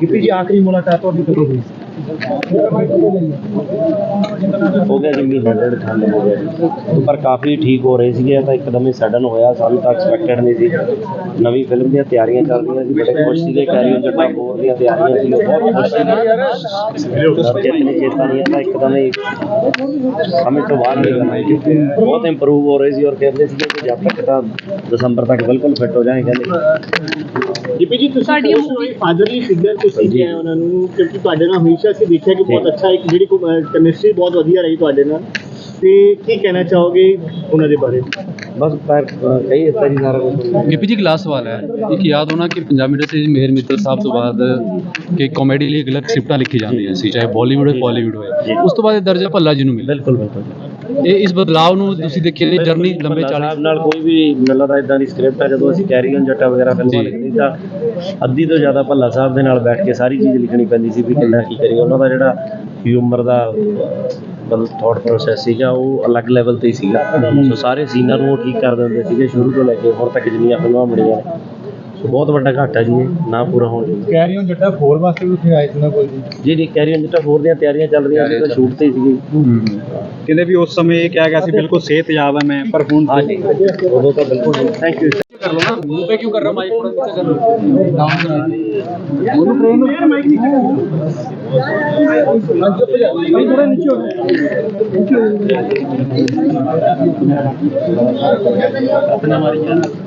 ਗਿੱਪੀ ਜੀ ਆਖਰੀ ਮੁਲਾਕਾਤ ਤੁਹਾਡੀ ਕਦੋਂ ਹੋਈ ਸੀ? ਹੋ ਗਿਆ ਜੀ ਮਹੀਨਾ ਡੇਢ ਠੰਡ ਹੋ ਗਿਆ ਪਰ ਕਾਫੀ ਠੀਕ ਹੋ ਰਹੇ ਸੀਗੇ ਤਾਂ ਇੱਕਦਮ ਹੀ ਸਡਨ ਹੋਇਆ ਸਾਨੂੰ ਤਾਂ ਐਕਸਪੈਕਟਡ ਨਹੀਂ ਸੀ। ਨਵੀਂ ਫਿਲਮ ਦੀਆਂ ਤਿਆਰੀਆਂ ਚੱਲ ਰਹੀਆਂ ਸੀ ਬੜੇ ਖੁਸ਼ ਸੀਗੇ ਕੈਰੀਅਰ ਜੱਟਾ ਫੋਰ ਦੀਆਂ ਤਿਆਰੀਆਂ ਸੀ ਬਹੁਤ ਖੁਸ਼ ਸੀਗੇ। ਜਿੱਤਨੇ ਚੇਤਾ ਨਹੀਂ ਆਇਆ ਇੱਕਦਮ ਹੀ ਸਮੇਂ ਤੋਂ ਬਾਹਰ ਨਿਕਲਣਾ ਜੀ ਬਹੁਤ ਇੰਪਰੂਵ ਹੋ ਰਹੇ ਸੀ ਔਰ ਕਹਿੰਦੇ ਸੀਗੇ ਕਿ ਜਦ ਤੱਕ ਤਾਂ ਦਸੰਬਰ ਤੱਕ ਬਿਲਕੁਲ ਫਿੱਟ ਹੋ ਜਾਏ ਕਹਿੰਦੇ ਗਿੱਪੀ ਜੀ ਤੁਸੀਂ ਸਾਡੀਆਂ ਕੋਈ ਫਾਦਰਲੀ ਫਿਗਰ ਤੁਸੀਂ। ਕਿਹਾ ਉਹਨਾਂ ਨੂੰ ਕਿਉਂਕਿ ਤੁਹਾਡੇ ਨਾਲ ਹਮੇਸ਼ਾ ਅਸੀਂ ਦੇਖਿਆ ਕਿ ਬਹੁਤ। ਅੱਛਾ ਇੱਕ ਜਿਹੜੀ ਕੈਮਿਸਟਰੀ ਬਹੁਤ ਵਧੀਆ ਰਹੀ ਤੁਹਾਡੇ ਨਾਲ। ਤੇ ਕੀ ਕਹਿਣਾ ਚਾਹੋਗੇ ਉਹਨਾਂ ਦੇ ਬਾਰੇ? ਬਸ ਪਰ ਕਈ ਇਸ ਤਰ੍ਹਾਂ ਸਾਰਾ ਕੁਝ ਗਿੱਪੀ ਜੀ ਇੱਕ ਲਾਸਟ ਸਵਾਲ ਹੈ। ਇੱਕ ਯਾਦ ਹੋਣਾ ਕਿ ਪੰਜਾਬ ਇੰਡਸਟਰੀ 'ਚ ਮੇਹਰ ਮਿੱਤਲ ਸਾਹਿਬ ਤੋਂ ਬਾਅਦ ਕਿ ਕਾਮੇਡੀ ਲਈ ਗਲਤ ਸਕ੍ਰਿਪਟਾਂ ਲਿਖੀ ਜਾਂਦੀਆਂ ਸੀ ਚਾਹੇ ਬਾਲੀਵੁੱਡ ਹੋਵੇ ਬਾਲੀਵੁੱਡ। ਹੋਵੇ ਉਸ ਤੋਂ ਬਾਅਦ ਇਹ ਦਰਜਾ ਭੱਲਾ ਜੀ ਨੂੰ ਮਿਲਿਆ। ਬਿਲਕੁਲ ਬਿਲਕੁਲ। ਇਹ ਇਸ ਬਦਲਾਅ ਨੂੰ ਤੁਸੀਂ ਦੇਖਿਆ ਲਈ ਜਰਨੀ ਲੰਬੇ ਭੱਲਾ 40 ਸਾਹਿਬ ਨਾਲ ਕੋਈ ਵੀ ਮਿਲਦਾ ਦਾ ਇਦਾਂ ਦੀ ਸਕ੍ਰਿਪਟ ਹੈ ਜਦੋਂ ਅਸੀਂ ਕੈਰੀ ਔਨ ਜੱਟਾ ਵਗੈਰਾ ਫਿਲਮਾਂ। ਲਿਖਦੀ ਤਾਂ ਅੱਧੀ ਤੋਂ ਜ਼ਿਆਦਾ ਭੱਲਾ ਸਾਹਿਬ ਦੇ ਨਾਲ ਬੈਠ ਕੇ ਸਾਰੀ ਚੀਜ਼ ਲਿਖਣੀ ਪੈਂਦੀ ਸੀ ਵੀ ਕਿੰਨਾ ਕੀ ਕਰੀਏ। ਉਹਨਾਂ ਦਾ ਜਿਹੜਾ ਹਿਊਮਰ ਦਾ ਮਤਲਬ ਥਾਟ ਪ੍ਰੋਸੈਸ ਸੀਗਾ ਉਹ ਅਲੱਗ ਲੈਵਲ ਤੇ ਸੀਗਾ। ਸੋ ਸਾਰੇ ਸੀਨਾਂ ਨੂੰ ਉਹ ਠੀਕ ਕਰ ਦਿੰਦੇ ਸੀਗੇ ਸ਼ੁਰੂ ਤੋਂ ਲੈ ਕੇ ਹੁਣ ਤੱਕ ਜਿੰਨੀਆਂ ਫਿਲਮਾਂ ਬਣੀਆਂ ਨੇ ਸੋ ਬਹੁਤ ਵੱਡਾ ਘਾਟਾ ਜੀ ਇਹ ਨਾ ਪੂਰਾ ਹੋਣ ਦੀ ਕਹਿ ਰਹੀ ਹਾਂ ਜੱਟਾ ਫੋਰ ਵਾਸਤੇ ਵੀ ਉੱਥੇ ਆਏ ਸੀ ਨਾ ਕੋਈ ਜੀ ਜੀ ਜੀ ਕੈਰੀ ਔਨ ਜੱਟਾ ਹੋਰ ਦੀਆਂ ਤਿਆਰੀਆਂ ਚੱਲ ਰਹੀਆਂ ਸੀ ਤਾਂ ਸ਼ੂਟ ਤੇ ਹੀ ਸੀਗੀ ਕਹਿੰਦੇ ਵੀ ਉਸ ਸਮੇਂ ਇਹ ਕਿਹਾ ਗਿਆ ਸੀ ਬਿਲਕੁਲ ਸਿਹਤਯਾਬ ਹੈ ਮੈਂ ਪਰ ਹੁਣ ਹਾਂਜੀ ਉਦੋਂ ਤਾਂ ਬਿਲਕੁਲ ਥੈਂਕ ਯੂ कर लो ना मुंह पे क्यों कर रहा माइक थोड़ा नीचे कर लो डाउन करा दोनों ट्रेन में माइक नीचे कर लो भाई थोड़ा नीचे हो अपना हमारी ਪੰਜਾਬ ਦੇ ਮੀਡੀਆ नीचे रख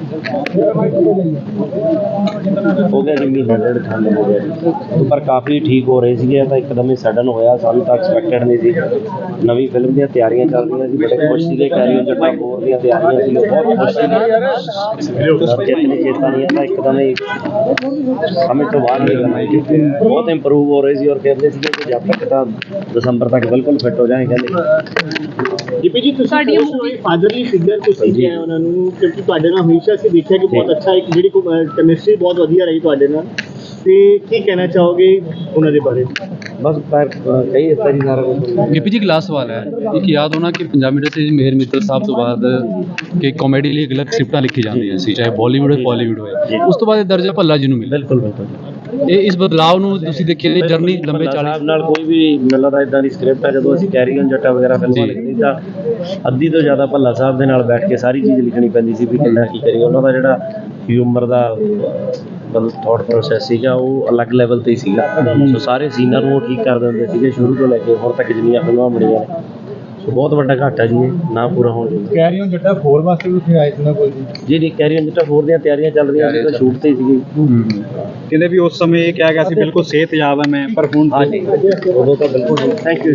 ਤੇ ਹੋ ਗਿਆ ਜੀ ਮਹੀਨਾ ਡੇਢ ਠੰਡ ਹੋ ਗਿਆ ਜੀ। ਪਰ ਕਾਫੀ ਠੀਕ ਹੋ ਰਹੇ ਸੀਗੇ ਇਹ ਤਾਂ ਇੱਕਦਮ ਹੀ ਸਡਨ ਹੋਇਆ ਸਾਨੂੰ ਤਾਂ ਐਕਸਪੈਕਟਡ ਨਹੀਂ ਸੀ। ਨਵੀਂ ਫਿਲਮ ਦੀਆਂ ਤਿਆਰੀਆਂ ਚੱਲ ਰਹੀਆਂ ਸੀ ਬੜੇ ਖੁਸ਼ ਸੀਗੇ ਕੈਰੀਅਰ ਜੱਟਾ ਫੋਰ ਦੀਆਂ ਤਿਆਰੀਆਂ ਸੀ ਬਹੁਤ ਖੁਸ਼ ਸੀਗੇ। ਜਿੱਤਨੇ ਚੇਤਾ ਨਹੀਂ ਆਇਆ ਇੱਕਦਮ ਹੀ ਸਮੇਂ ਤੋਂ ਬਾਹਰ ਨਿਕਲਣਾ ਜੀ ਬਹੁਤ ਇੰਪਰੂਵ ਹੋ ਰਹੇ ਸੀ ਔਰ ਕਹਿੰਦੇ ਸੀਗੇ ਕਿ ਜਦ ਤੱਕ ਤਾਂ ਦਸੰਬਰ ਤੱਕ ਬਿਲਕੁਲ ਫਿੱਟ ਹੋ ਜਾਏ ਕਹਿੰਦੇ ਗਿੱਪੀ ਜੀ ਤੁਸੀਂ ਸਾਡੀਆਂ ਕੋਈ ਫਾਦਰਲੀ ਫਿਗਰ ਤੁਸੀਂ ਜੀ। ਕਿਹਾ ਉਹਨਾਂ ਨੂੰ ਕਿਉਂਕਿ ਤੁਹਾਡੇ ਨਾਲ ਹਮੇਸ਼ਾ ਅਸੀਂ ਦੇਖਿਆ ਕਿ ਬਹੁਤ। ਅੱਛਾ ਇੱਕ ਜਿਹੜੀ ਕੈਮਿਸਟਰੀ ਬਹੁਤ ਵਧੀਆ ਰਹੀ ਤੁਹਾਡੇ ਨਾਲ। ਤੇ ਕੀ ਕਹਿਣਾ ਚਾਹੋਗੇ ਉਹਨਾਂ ਦੇ ਬਾਰੇ? ਬਸ ਪਰ ਕਈ ਇਸ ਤਰ੍ਹਾਂ ਸਾਰਾ ਕੁਝ ਗਿੱਪੀ ਜੀ ਇੱਕ ਲਾਸਟ ਸਵਾਲ ਹੈ। ਇੱਕ ਯਾਦ ਹੋਣਾ ਕਿ ਪੰਜਾਬ ਇੰਡਸਟਰੀ 'ਚ ਮੇਹਰ ਮਿੱਤਲ ਸਾਹਿਬ ਤੋਂ ਬਾਅਦ ਕਿ ਕਾਮੇਡੀ ਲਈ ਗਲਤ ਸਕ੍ਰਿਪਟਾਂ ਲਿਖੀ ਜਾਂਦੀਆਂ ਸੀ ਚਾਹੇ ਬਾਲੀਵੁੱਡ ਹੋਵੇ ਬਾਲੀਵੁੱਡ। ਹੋਵੇ ਉਸ ਤੋਂ ਬਾਅਦ ਇਹ ਦਰਜਾ ਭੱਲਾ ਜੀ ਨੂੰ ਮਿਲਿਆ। ਬਿਲਕੁਲ ਬਿਲਕੁਲ। ਇਹ ਇਸ ਬਦਲਾਅ ਨੂੰ ਤੁਸੀਂ ਦੇਖਿਆ ਲਈ ਜਰਨੀ ਲੰਬੇ ਭੱਲਾ 40 ਸਾਹਿਬ ਨਾਲ ਕੋਈ ਵੀ ਮਿਲਦਾ ਇਦਾਂ ਦੀ ਸਕ੍ਰਿਪਟ ਹੈ ਜਦੋਂ ਅਸੀਂ ਕੈਰੀ ਔਨ ਜੱਟਾ ਵਗੈਰਾ ਫਿਲਮਾਂ। ਲਿਖਦੀ ਤਾਂ ਅੱਧੀ ਤੋਂ ਜ਼ਿਆਦਾ ਭੱਲਾ ਸਾਹਿਬ ਦੇ ਨਾਲ ਬੈਠ ਕੇ ਸਾਰੀ ਚੀਜ਼ ਲਿਖਣੀ ਪੈਂਦੀ ਸੀ ਵੀ ਕਿੰਨਾ ਕੀ ਕਰੀਏ। ਉਹਨਾਂ ਦਾ ਜਿਹੜਾ ਹਿਊਮਰ ਦਾ ਮਤਲਬ ਥਾਟ ਪ੍ਰੋਸੈਸ ਸੀਗਾ ਉਹ ਅਲੱਗ ਲੈਵਲ ਤੇ ਸੀਗਾ। ਸੋ ਸਾਰੇ ਸੀਨਾਂ ਨੂੰ ਉਹ ਠੀਕ ਕਰ ਦਿੰਦੇ ਸੀਗੇ ਸ਼ੁਰੂ ਤੋਂ ਲੈ ਕੇ ਹੁਣ ਤੱਕ ਜਿੰਨੀਆਂ ਫਿਲਮਾਂ ਬਣੀਆਂ ਨੇ। ਸੋ ਬਹੁਤ ਵੱਡਾ ਘਾਟਾ ਜੀ ਇਹ ਨਾ ਪੂਰਾ ਹੋਣ ਦੀ ਕਹਿ ਰਹੀ ਹਾਂ ਜੱਟਾ ਫੋਰ ਵਾਸਤੇ ਵੀ ਉੱਥੇ ਆਏ ਸੀ ਨਾ ਕੋਈ ਜੀ। ਜੀ ਜੀ ਕੈਰੀ ਔਨ ਜੱਟਾ ਹੋਰ ਦੀਆਂ ਤਿਆਰੀਆਂ ਚੱਲ ਰਹੀਆਂ ਸੀ ਤਾਂ ਸ਼ੂਟ ਤੇ ਹੀ ਸੀਗੀ ਕਹਿੰਦੇ ਵੀ ਉਸ ਸਮੇਂ ਇਹ ਕਿਹਾ ਗਿਆ ਸੀ ਬਿਲਕੁਲ ਸਿਹਤਯਾਬ ਹੈ ਮੈਂ ਪਰ ਹੁਣ ਹਾਂਜੀ ਉਦੋਂ ਤਾਂ ਬਿਲਕੁਲ ਥੈਂਕ ਯੂ